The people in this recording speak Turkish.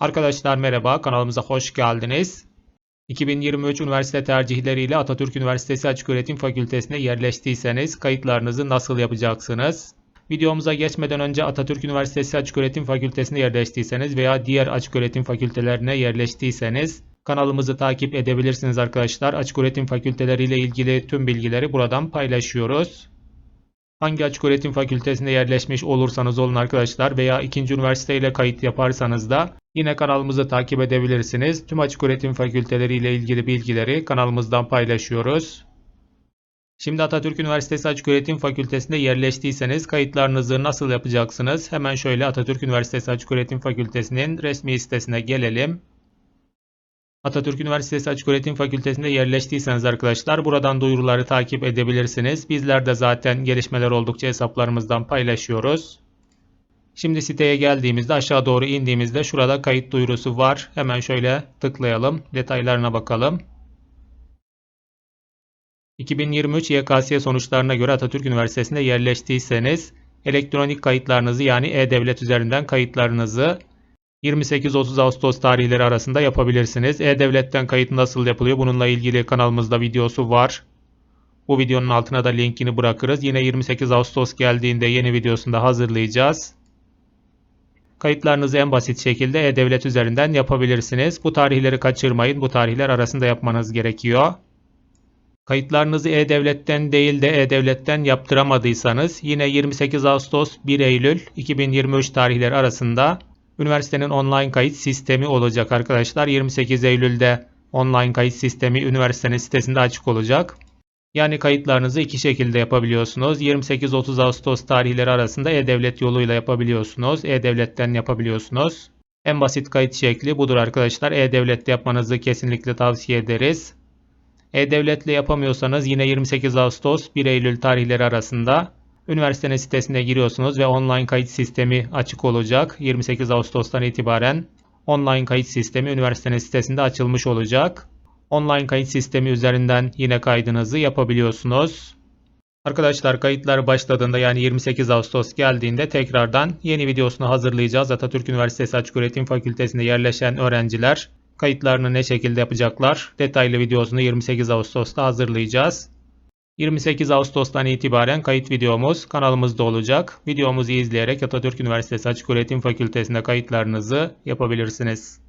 Arkadaşlar merhaba, kanalımıza hoş geldiniz. 2023 üniversite tercihleriyle Atatürk Üniversitesi Açıköğretim Fakültesine yerleştiyseniz kayıtlarınızı nasıl yapacaksınız? Videomuza geçmeden önce Atatürk Üniversitesi Açıköğretim Fakültesine yerleştiyseniz veya diğer açıköğretim fakültelerine yerleştiyseniz kanalımızı takip edebilirsiniz arkadaşlar. Açıköğretim fakülteleriyle ilgili tüm bilgileri buradan paylaşıyoruz. Hangi açıköğretim fakültesine yerleşmiş olursanız olun arkadaşlar veya ikinci üniversiteyle kayıt yaparsanız da yine kanalımızı takip edebilirsiniz. Tüm açıköğretim fakülteleriyle ilgili bilgileri kanalımızdan paylaşıyoruz. Şimdi Atatürk Üniversitesi Açıköğretim Fakültesinde yerleştiyseniz kayıtlarınızı nasıl yapacaksınız? Hemen şöyle Atatürk Üniversitesi Açıköğretim Fakültesinin resmi sitesine gelelim. Atatürk Üniversitesi Açıköğretim Fakültesinde yerleştiyseniz arkadaşlar buradan duyuruları takip edebilirsiniz. Bizler de zaten gelişmeler oldukça hesaplarımızdan paylaşıyoruz. Şimdi siteye geldiğimizde aşağı doğru indiğimizde şurada kayıt duyurusu var. Hemen şöyle tıklayalım. Detaylarına bakalım. 2023 YKS sonuçlarına göre Atatürk Üniversitesi'nde yerleştiyseniz elektronik kayıtlarınızı yani e-devlet üzerinden kayıtlarınızı 28-30 Ağustos tarihleri arasında yapabilirsiniz. E-Devlet'ten kayıt nasıl yapılıyor? Bununla ilgili kanalımızda videosu var. Bu videonun altına da linkini bırakırız. Yine 28 Ağustos geldiğinde yeni videosunda hazırlayacağız. Kayıtlarınızı en basit şekilde E-Devlet üzerinden yapabilirsiniz. Bu tarihleri kaçırmayın. Bu tarihler arasında yapmanız gerekiyor. Kayıtlarınızı E-Devlet'ten değil de E-Devlet'ten yaptıramadıysanız yine 28 Ağustos 1 Eylül 2023 tarihleri arasında Üniversitenin online kayıt sistemi olacak arkadaşlar. 28 Eylül'de online kayıt sistemi üniversitenin sitesinde açık olacak. Yani kayıtlarınızı iki şekilde yapabiliyorsunuz. 28-30 Ağustos tarihleri arasında E-Devlet yoluyla yapabiliyorsunuz. E-Devlet'ten yapabiliyorsunuz. En basit kayıt şekli budur arkadaşlar. E-Devlet'te yapmanızı kesinlikle tavsiye ederiz. E-Devlet'le yapamıyorsanız yine 28 Ağustos 1 Eylül tarihleri arasında Üniversitenin sitesine giriyorsunuz ve online kayıt sistemi açık olacak. 28 Ağustos'tan itibaren online kayıt sistemi üniversitenin sitesinde açılmış olacak. Online kayıt sistemi üzerinden yine kaydınızı yapabiliyorsunuz. Arkadaşlar kayıtlar başladığında yani 28 Ağustos geldiğinde tekrardan yeni videosunu hazırlayacağız. Atatürk Üniversitesi Açıköğretim Fakültesinde yerleşen öğrenciler kayıtlarını ne şekilde yapacaklar? Detaylı videosunu 28 Ağustos'ta hazırlayacağız. 28 Ağustos'tan itibaren kayıt videomuz kanalımızda olacak. Videomuzu izleyerek Atatürk Üniversitesi Açıköğretim Fakültesinde kayıtlarınızı yapabilirsiniz.